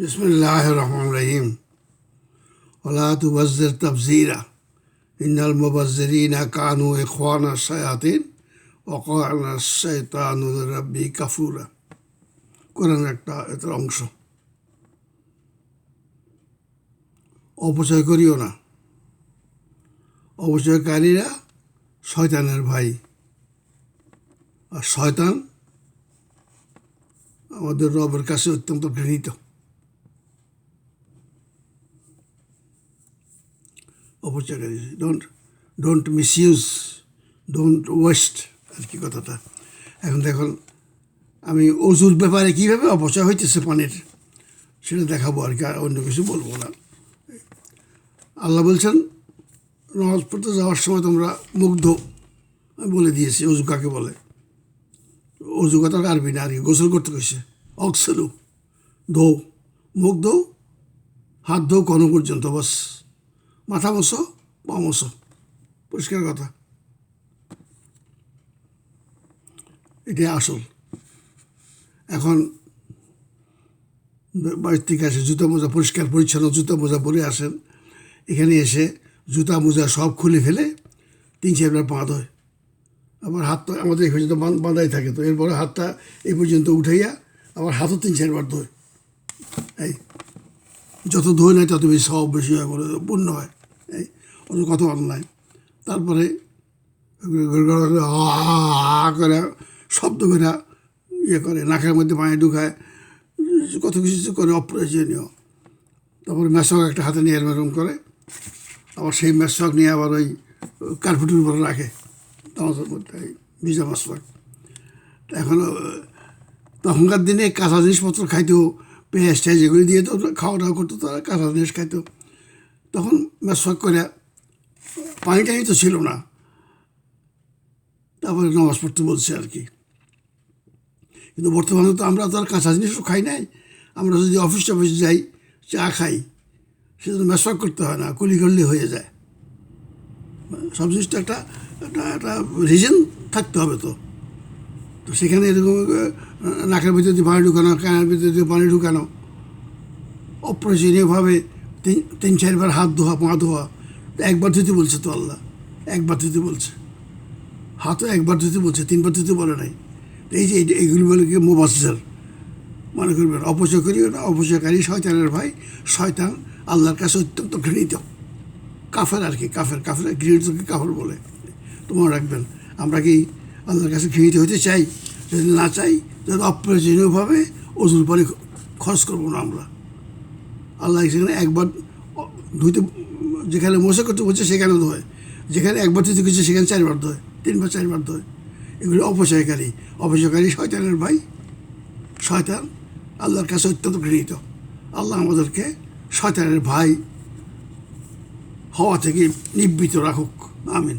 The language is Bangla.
বিসমুল্লাহরহিম ওলা তুবজের তফজিরা ইন্নাল মুবজরিনা কানু এখওয়ানা সায়াতিন ওকানা শৈতানুল রব্বি কাফুরা। কোরআন একটা এটার অংশ। অপচয় করিও না। অপচয়কারীরা শয়তানের ভাই। আর শয়তান আমাদের রবের কাছে অত্যন্ত ঘৃণিত। অপচয়কারী don't don't use don't waste আর কি কথাটা। এখন দেখুন আমি অজুর ব্যাপারে কীভাবে অপচয় হইতেছে পানির, সেটা দেখাবো আর কি, আর অন্য কিছু বলব না। আল্লাহ বলছেন নামাজ পড়তে যাওয়ার সময় তোমরা মুগ্ধ। আমি বলে দিয়েছি, অজু কাকে বলে? অজু কথা আরবি না, আর কি, গোসল করতে কইছে। অক্সেলু, ধৌ মুখ হাত ধৌ কোনো পর্যন্ত, বাস। মাথা মশো পা মশো পরিষ্কার কথা। এটাই আসল। এখন বাড়ির থেকে আসে, জুতা মোজা পরিষ্কার, পরিচ্ছন্ন জুতা মোজা পরে আসেন। এখানে এসে জুতা মোজা সব খুলে ফেলে তিন চারবার পা ধোয়। আবার হাত তো আমাদের এই পর্যন্ত বাঁধাই থাকে, তো এরপরে হাতটা এই পর্যন্ত উঠাইয়া আবার হাতও তিন চারবার ধোয়। এই, যত ধোয় নাই তত বেশি সব বেশি হয় বলে পূর্ণ হয়। এই অত কত অন্যায় তারপরে আ করে শব্দ করে ইয়ে করে, নাকের মধ্যে পানি ঢুকায়, কত কিছু করে অপ্রয়োজনীয়। তারপরে মেশক একটা হাতে নিয়ে এরকম করে, আবার সেই মেশক নিয়ে আবার ওই কার্পেটের উপরে রাখে তামাজের মধ্যে ভিজা মেশক। এখন তখনকার দিনে কাঁচা জিনিসপত্র খাইতো, পেঁয়াজ টেয়াজ এগুলি দিয়ে তো খাওয়া দাওয়া করতো, তারা কাঁচা জিনিস খাইতো। তখন মেসওয়াক করে পানি টানি তো ছিল না। তারপরে নামাজ পড়তে বলছে আর কি। কিন্তু বর্তমানে তো আমরা তো আর কাঁচা জিনিসও খাই নাই। আমরা যদি অফিস টফিস যাই, চা খাই, সেজন্য মেসওয়াক করতে হয় না কুলি করলে হয়ে যায়। সব জিনিসটা একটা একটা একটা রিজন থাকতে হবে তো। তো সেখানে এরকম নাকের ভিতরে দিয়ে পানি ঢুকানো, কানের ভিতরে দিয়ে পানি ঢুকানো, অপ্রয়োজনীয়ভাবে তিন তিন চারবার হাত ধোয়া, পা ধোয়া, একবার ধুতে বলছে তো আল্লাহ, একবার ধুতে বলছে। হাতও একবার ধুতে বলছে, তিনবার ধুতে বলে নাই। এই যে এইগুলি বলে কি মোবাসার মনে করবেন, অপচয় করিও না, অপচয়কারী শয়তানের ভাই, শয়তান আল্লাহর কাছে অত্যন্ত ঘৃণিত। কাফের আর কি, কাফের কাফের, ঘৃণিতকে কাফের বলে। তোমার রাখবেন, আমরা কি আল্লাহর কাছে ঘৃণিত হতে চাই? যদি না চাই যদি অপ্রয়োজনীয়ভাবে ওজুর পরে খরচ করব না আমরা। আল্লাহ সেখানে একবার ধুইতে যেখানে মশা করতে বলছে সেখানে ধোয়। যেখানে একবার ধুতে গেছে সেখানে চারবার ধোয়, তিনবার, চারবার ধোয়। এগুলো অপচয়কারী। অপচয়কারী শয়তানের ভাই, শয়তান আল্লাহর কাছে অত্যন্ত ঘৃণিত। আল্লাহ আমাদেরকে শয়তানের ভাই হওয়া থেকে নিবৃত রাখুক। আমিন।